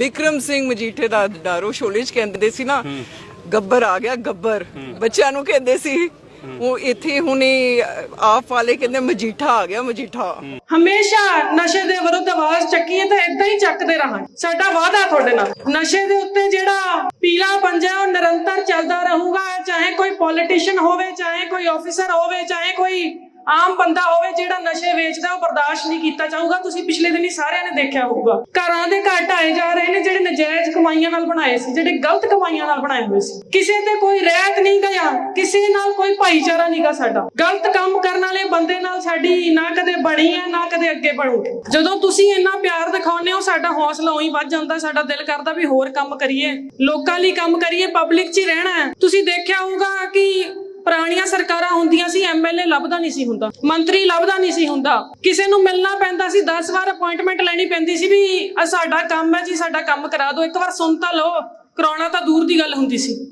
ਵਿਕਰਮ ਸਿੰਘ ਮਜੀਠੇ ਦਾ ਡਾਰੋ ਸ਼ੋਲੇ ਚ ਕਹਿੰਦੇ ਸੀ ਨਾ, ਗੱਬਰ ਆ ਗਿਆ, ਗੱਬਰ। ਬੱਚਿਆਂ ਨੂੰ ਕਹਿੰਦੇ ਸੀ, ਉਹ ਇੱਥੇ ਹੁਣੇ ਆਪ ਵਾਲੇ ਕਹਿੰਦੇ ਮਜੀਠਾ ਆ ਗਿਆ, ਮਜੀਠਾ। ਹਮੇਸ਼ਾ ਨਸ਼ੇ ਦੇ ਵਿਰੁੱਧ ਆਵਾਜ਼ ਚੱਕੀਏ ਤਾਂ ਇਦਾਂ ਹੀ ਚੱਕਦੇ ਰਹਾਂਗੇ। ਸਾਡਾ ਵਾਅਦਾ ਤੁਹਾਡੇ ਨਾਲ। ਨਸ਼ੇ ਦੇ ਉੱਤੇ ਜਿਹੜਾ ਪੀਲਾ ਪੰਜਾ ਉਹ ਨਿਰੰਤਰ ਚੱਲਦਾ ਰਹੂਗਾ, ਚਾਹੇ ਕੋਈ ਪੋਲੀਟੀਸ਼ੀਅਨ ਹੋਵੇ, ਚਾਹੇ ਕੋਈ ਆਫੀਸਰ ਹੋਵੇ, ਚਾਹੇ ਕੋਈ ਆਮ ਬੰਦਾ ਹੋਵੇ ਜਿਹੜਾ ਨਸ਼ੇ ਵੇਚਦਾ, ਉਹ ਬਰਦਾਸ਼ਤ ਨਹੀਂ ਕੀਤਾ ਜਾਊਗਾ। ਤੁਸੀਂ ਪਿਛਲੇ ਦਿਨੀ ਸਾਰਿਆਂ ਨੇ ਦੇਖਿਆ ਹੋਊਗਾ। ਘਰਾਂ ਦੇ ਘਰ ਢਾਏ ਜਾ ਰਹੇ ਨੇ ਜਿਹੜੇ ਨਜਾਇਜ਼ ਕਮਾਈਆਂ ਨਾਲ ਬਣਾਏ ਸੀ, ਜਿਹੜੇ ਗਲਤ ਕਮਾਈਆਂ ਨਾਲ ਬਣਾਏ ਹੋਏ ਸੀ। ਕਿਸੇ ਤੇ ਕੋਈ ਰਹਿਤ ਨਹੀਂ ਗਿਆ, ਕਿਸੇ ਨਾਲ ਕੋਈ ਭਾਈਚਾਰਾ ਨਹੀਂਗਾ ਸਾਡਾ। ਗਲਤ ਕੰਮ ਕਰਨ ਵਾਲੇ ਬੰਦੇ ਨਾਲ ਸਾਡੀ ਨਾ ਕਦੇ ਬਣੀ ਹੈ ਨਾ ਕਦੇ ਅੱਗੇ ਬਣੂਗੀ। ਜਦੋਂ ਤੁਸੀਂ ਇੰਨਾ ਪਿਆਰ ਦਿਖਾਉਂਦੇ ਹੋ, ਸਾਡਾ ਹੌਸਲਾ ਉਹੀ ਵੱਧ ਜਾਂਦਾ, ਸਾਡਾ ਦਿਲ ਕਰਦਾ ਵੀ ਹੋਰ ਕੰਮ ਕਰੀਏ। ਲੋਕਾਂ ਲਈ ਕੰਮ ਕਰੀਏ ਪਬਲਿਕ 'ਚ ਹੀ ਰਹਿਣਾ ਤੁਸੀਂ ਦੇਖਿਆ ਹੋਊਗਾ ਪੁਰਾਣੀਆਂ ਸਰਕਾਰਾਂ ਹੁੰਦੀਆਂ ਸੀ ਐਮਐਲਏ ਲੱਭਦਾ ਨਹੀਂ ਸੀ ਹੁੰਦਾ, ਮੰਤਰੀ ਲੱਭਦਾ ਨਹੀਂ ਸੀ ਹੁੰਦਾ। ਕਿਸੇ ਨੂੰ ਮਿਲਣਾ ਪੈਂਦਾ ਸੀ 10 ਵਾਰ ਅਪਾਇੰਟਮੈਂਟ ਲੈਣੀ ਪੈਂਦੀ ਸੀ ਵੀ ਆ ਸਾਡਾ ਕੰਮ ਹੈ ਜੀ, ਸਾਡਾ ਕੰਮ ਕਰਾ ਦਿਓ, ਇੱਕ ਵਾਰ ਸੁਣ ਤਾਂ ਲਓ, ਕਰਾਉਣਾ ਤਾਂ ਦੂਰ ਦੀ ਗੱਲ ਹੁੰਦੀ ਸੀ।